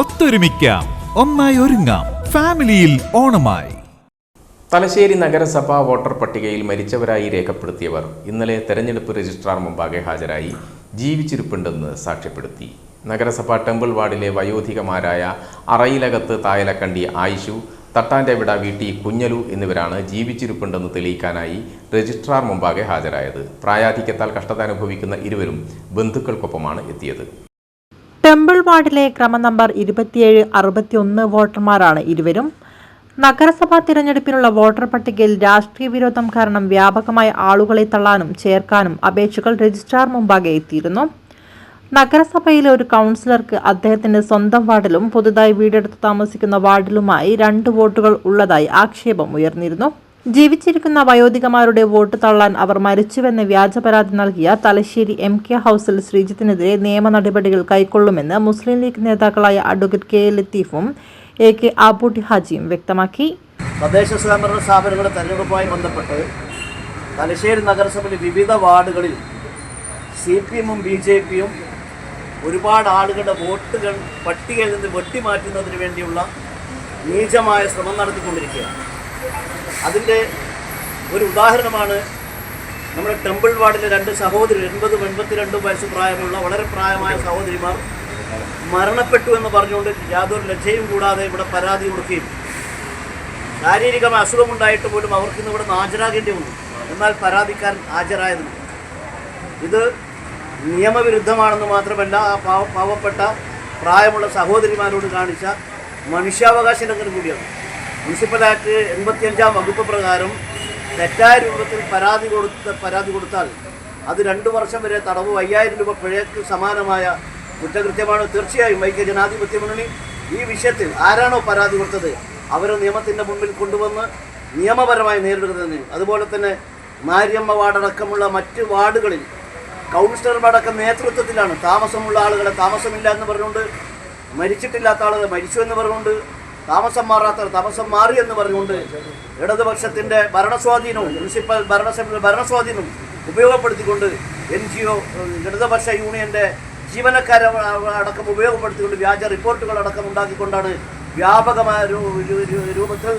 ഒത്തൊരുമിക്കാം. ഒന്നായി ഒരുങ്ങാം. ഫാമിലിയിൽ ഓണമായി. തലശ്ശേരി നഗരസഭാ വോട്ടർ പട്ടികയിൽ മരിച്ചവരായി രേഖപ്പെടുത്തിയവർ ഇന്നലെ തെരഞ്ഞെടുപ്പ് രജിസ്ട്രാർ മുമ്പാകെ ഹാജരായി. ജീവിച്ചിരിപ്പുണ്ടെന്ന് സാക്ഷ്യപ്പെടുത്തി. നഗരസഭ ടെമ്പിൾ വാർഡിലെ വയോധികമാരായ അറയിലകത്ത് തായലക്കണ്ടി ആയിഷു തട്ടാന്റെ വിട വീട്ടി കുഞ്ഞലു എന്നിവരാണ് ജീവിച്ചിരിപ്പുണ്ടെന്ന് തെളിയിക്കാനായി രജിസ്ട്രാർ മുമ്പാകെ ഹാജരായത്. പ്രായാധിക്യത്താൽ കഷ്ടത അനുഭവിക്കുന്ന ഇരുവരും ബന്ധുക്കൾക്കൊപ്പമാണ് എത്തിയത്. ടെമ്പിൾ വാർഡിലെ ക്രമ നമ്പർ ഇരുപത്തിയേഴ് അറുപത്തിയൊന്ന് വോട്ടർമാരാണ് ഇരുവരും. നഗരസഭാ തിരഞ്ഞെടുപ്പിനുള്ള വോട്ടർ പട്ടികയിൽ രാഷ്ട്രീയ വിരോധം കാരണം വ്യാപകമായ ആളുകളെ തള്ളാനും ചേർക്കാനും അപേക്ഷകൾ രജിസ്ട്രാർ മുമ്പാകെ എത്തിയിരുന്നു. നഗരസഭയിലെ ഒരു കൗൺസിലർക്ക് അദ്ദേഹത്തിന്റെ സ്വന്തം വാർഡിലും പുതുതായി വീടെടുത്ത് താമസിക്കുന്ന വാർഡിലുമായി രണ്ട് വോട്ടുകൾ ഉള്ളതായി ആക്ഷേപം ഉയർന്നിരുന്നു. ജീവിച്ചിരിക്കുന്ന വയോധികമാരുടെ വോട്ട് തള്ളാൻ അവർ മരിച്ചുവെന്ന് വ്യാജ പരാതി നൽകിയ തലശ്ശേരി എം കെ ഹൌസിൽ ശ്രീജിത്തിനെതിരെ നിയമ നടപടികൾ കൈക്കൊള്ളുമെന്ന് മുസ്ലിം ലീഗ് നേതാക്കളായ അഡ്വക്കേറ്റ് കെ ലത്തീഫും എ കെ ആബൂട്ടി ഹാജിയും വ്യക്തമാക്കി. തദ്ദേശ സ്വയംഭരണ സ്ഥാപനങ്ങളുടെ തെരഞ്ഞെടുപ്പുമായി ബന്ധപ്പെട്ട് തലശ്ശേരി നഗരസഭയിലെ വിവിധ വാർഡുകളിൽ സി പി എമ്മും ബി ജെ പിയും ഒരുപാട് ആളുകളുടെ വോട്ടുകൾ പട്ടികയിൽ നിന്ന് വെട്ടിമാറ്റുന്നതിന് വേണ്ടിയുള്ള നീചമായ ശ്രമം നടത്തിക്കൊണ്ടിരിക്കുകയാണ്. അതിന്റെ ഒരു ഉദാഹരണമാണ് നമ്മുടെ ടെമ്പിൾ വാർഡിലെ രണ്ട് സഹോദരി എൺപതും എൺപത്തിരണ്ടും വയസ്സ് പ്രായമുള്ള വളരെ പ്രായമായ സഹോദരിമാർ മരണപ്പെട്ടു എന്ന് പറഞ്ഞുകൊണ്ട് യാതൊരു ലജ്ജയും കൂടാതെ ഇവിടെ പരാതി കൊടുക്കുകയും ശാരീരികമായ അസുഖമുണ്ടായിട്ട് പോലും അവർക്ക് ഇന്ന് ഇവിടെ ഹാജരാകേണ്ടി വന്നു എന്നാൽ പരാതിക്കാരൻ ഹാജരായതിന്. ഇത് നിയമവിരുദ്ധമാണെന്ന് മാത്രമല്ല ആ പാവ പാവപ്പെട്ട പ്രായമുള്ള സഹോദരിമാരോട് കാണിച്ച മനുഷ്യാവകാശ ലംഘനം കൂടിയാണ്. മുനിസിപ്പൽ ആക്ട് എൺപത്തിയഞ്ചാം വകുപ്പ് പ്രകാരം തെറ്റായ രൂപത്തിൽ പരാതി കൊടുത്ത പരാതി കൊടുത്താൽ അത് രണ്ടു വർഷം വരെ തടവ് അയ്യായിരം രൂപ പിഴയ്ക്ക് സമാനമായ കുറ്റകൃത്യമാണ്. തീർച്ചയായും ഐക്യ ജനാധിപത്യ മുന്നണി ഈ വിഷയത്തിൽ ആരാണോ പരാതി കൊടുത്തത് അവരെ നിയമത്തിന്റെ മുമ്പിൽ കൊണ്ടുവന്ന് നിയമപരമായി നേരിടുക തന്നെ അതുപോലെ തന്നെ മാര്യമ്മ വാർഡടക്കമുള്ള മറ്റ് വാർഡുകളിൽ കൗൺസിലർമാരടക്കം നേതൃത്വത്തിലാണ്. താമസമുള്ള ആളുകളെ താമസമില്ല എന്ന് പറഞ്ഞുകൊണ്ട് മരിച്ചിട്ടില്ലാത്ത ആളുകളെ മരിച്ചു എന്ന് പറഞ്ഞുകൊണ്ട് താമസം മാറാത്ത താമസം മാറി എന്ന് പറഞ്ഞുകൊണ്ട് ഇടതുപക്ഷത്തിന്റെ ഭരണസ്വാധീനവും മുനിസിപ്പൽ ഭരണസഭയുടെ ഭരണസ്വാധീനവും ഉപയോഗപ്പെടുത്തിക്കൊണ്ട് എൻ ജി ഒ ഇടതുപക്ഷ യൂണിയന്റെ ജീവനക്കാരെ അടക്കം ഉപയോഗപ്പെടുത്തിക്കൊണ്ട് വ്യാജ റിപ്പോർട്ടുകൾ അടക്കം ഉണ്ടാക്കിക്കൊണ്ടാണ് വ്യാപകമായ രൂപത്തിൽ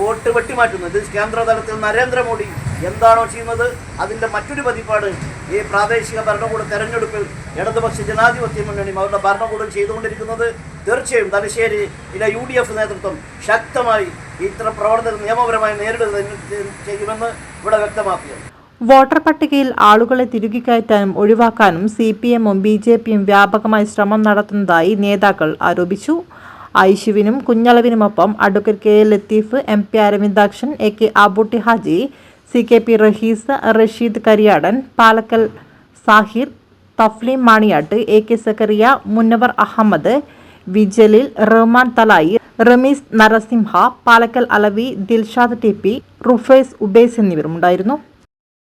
വോട്ട് വെട്ടിമാറ്റുന്നത്. കേന്ദ്ര തലത്തിൽ നരേന്ദ്രമോദി എന്താണോ ചെയ്യുന്നത്? അതിന്റെ മറ്റൊരു പതിപ്പാണ് ഈ പ്രാദേശിക ഭരണകൂട തെരഞ്ഞെടുപ്പിൽ ഇടതുപക്ഷ ജനാധിപത്യ മുന്നണി അവരുടെ ഭരണകൂടം ചെയ്തുകൊണ്ടിരിക്കുന്നത്. തീർച്ചയായും തലശ്ശേരിയിലെ യു ഡി എഫ് നേതൃത്വം ശക്തമായി ഇത്തരം പ്രവർത്തനം നിയമപരമായി നേരിടുക ചെയ്യുമെന്ന് ഇവിടെ വ്യക്തമാക്കുകയാണ് വോട്ടർ പട്ടികയിൽ ആളുകളെ തിരുകിക്കയറ്റാനും ഒഴിവാക്കാനും സി പി എമ്മും ബി ജെ പിയും വ്യാപകമായി ശ്രമം നടത്തുന്നതായി നേതാക്കൾ ആരോപിച്ചു. ഐഷുവിനും കുഞ്ഞളവിനുമൊപ്പം advocate K Latheef M P Aravindakshan A K Abootty Haji C K P Rahees Rasheed Kariyadan Palakkal Sahir Thafleem Maniyat A K Zakariya Munnavar Ahammed വിജലിൽ Rahman Thalayi Ramees Narasimha Palakkal Alavi Dilshad T P Rufes Ubes എന്നിവരുമുണ്ടായിരുന്നു.